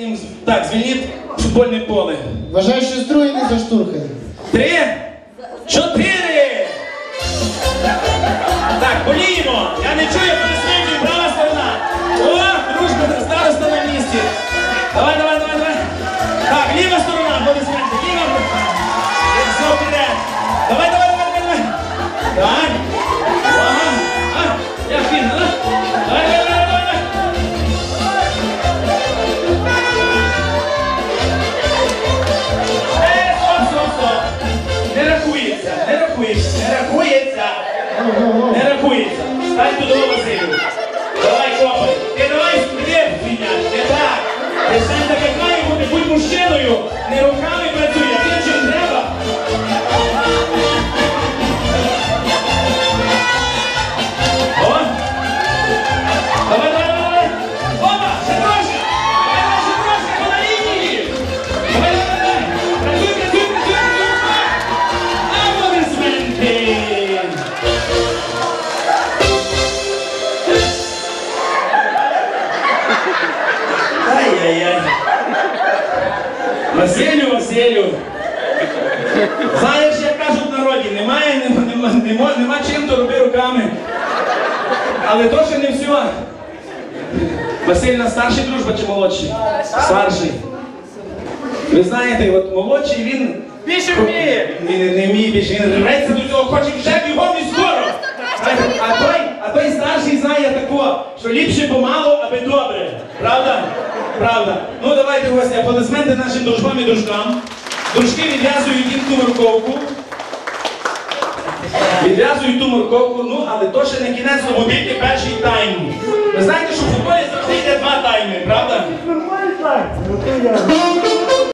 їм Так, звільніть футбольне поле. Вважаю, що з за не заштурхає. Три, чотири. Так, боліємо. Я не чую переслідую, права сторона. О, дружба, староста на місці. Давай, давай, Не рахується. Стань додому, Василю. Давай, копай. Ти давай стріляй, фіня. Не так. Ти стань так, має бути, будь мужчиною. Не руками працюй, Ай-яй-яй. Василю, Василю. Знаєш, як кажуть в народі, немає, нема, нема, нема, нема чим то роби руками. Але то ще не все. Василь на старший дружба чи молодший? Старший. Ви знаєте, от молодший він. Більше вміє. Не, не, не вміє більше, він рветься до цього, хоче вже бігом і скоро. А, а, той, а той старший знає тако, що ліпше помало, аби добре. Правда? Правда. Ну давайте гості, аплодисменти нашим дружбам і дружкам. Дружки відв'язують їм ту морковку. Відв'язують ту морковку, ну але то ще не кінець, тільки перший тайм. Ви знаєте, що в футболі завжди йде два тайми, правда? Нормальний так. Ну.